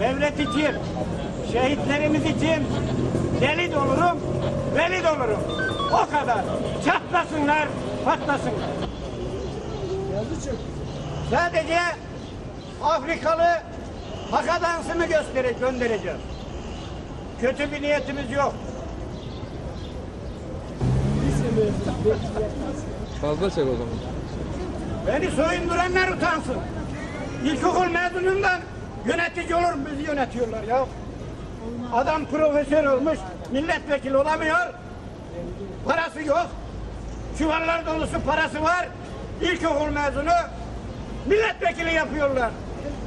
devlet için, şehitlerimiz için deli olurum, veli olurum. O kadar. Çatlasınlar, patlasınlar. Sadece Afrikalı hakadansını göstere göndereceğiz. Kötü bir niyetimiz yok. Fazla çek o zaman. Beni soyunduranlar utansın. İlkokul mezunundan yönetici olur mu? Bizi yönetiyorlar ya. Adam profesör olmuş, milletvekili olamıyor. Parası yok. Çuvallar dolusu parası var. İlkokul mezunu milletvekili yapıyorlar.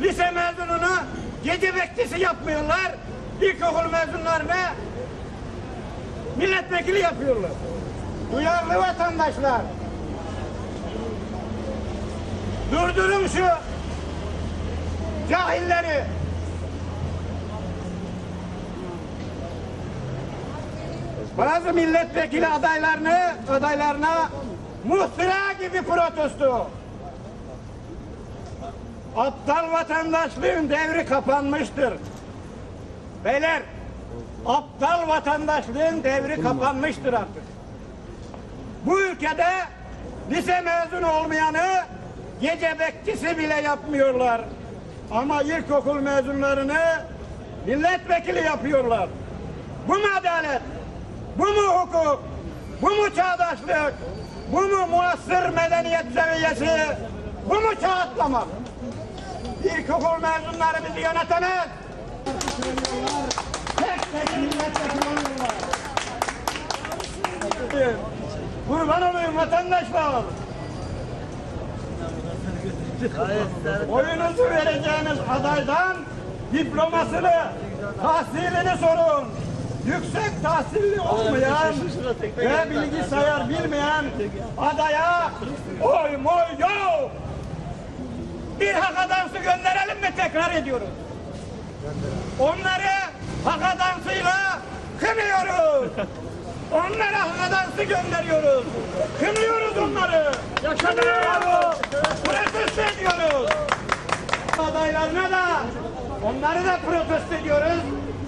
Lise mezununu gece bekçisi yapmıyorlar. İlkokul mezunlarını milletvekili yapıyorlar. Duyarlı vatandaşlar. Durdurun şu cahilleri. Bazı milletvekili adaylarını adaylarına muhtıra gibi protesto. Aptal vatandaşlığın devri kapanmıştır. Beyler, aptal vatandaşlığın devri kapanmıştır artık. Bu ülkede lise mezunu olmayanı gece bekçisi bile yapmıyorlar. Ama ilkokul mezunlarını milletvekili yapıyorlar. Bu mu adalet? Bu mu hukuk? Bu mu çağdaşlık? Bu mu muasır medeniyet seviyesi? Bu mu çağ atlamak? İlkokul mezunları bizi yönetemez. Tek tek milletvekili oluyorlar. Kurban olayım vatandaşlar. Oyunuzu vereceğiniz adaydan diplomasını, tahsilini sorun. Yüksek tahsilli olmayan ve bilgisayar bilmeyen adaya oy moy yok. Bir hakadansı gönderelim mi tekrar ediyorum. Onları hakadansıyla kınıyoruz. Onlara hakadansı gönderiyoruz. Kınıyoruz onları. Yaşanıyoruz. Protesto ediyoruz. Adaylarına da onları da protesto ediyoruz.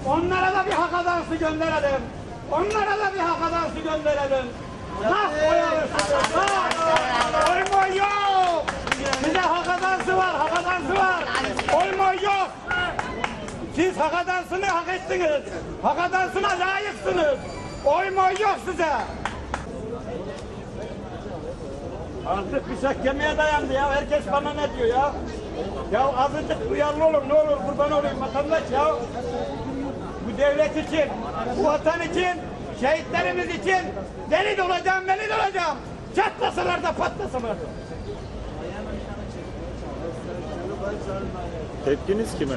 Onlara da bir hakadansı gönderelim. Onlara da bir hakadansı gönderelim. Hak oy alırsınız. Hak. Oy moy yok. Size hakadansı var, hakadansı var. Oy moy yok. Siz hakadansını hak ettiniz. Hakadansına layıksınız. Oy moy yok size. Artık bıçak kemiğe dayandı ya. Herkes bana ne diyor ya? Ya azıcık duyarlı olun ne olur kurban olayım vatandaş ya. Bu devlet için, bu vatan için, şehitlerimiz için deli de olacağım, deli de olacağım. Çatlasalar da patlasalar da. Tepkiniz kime?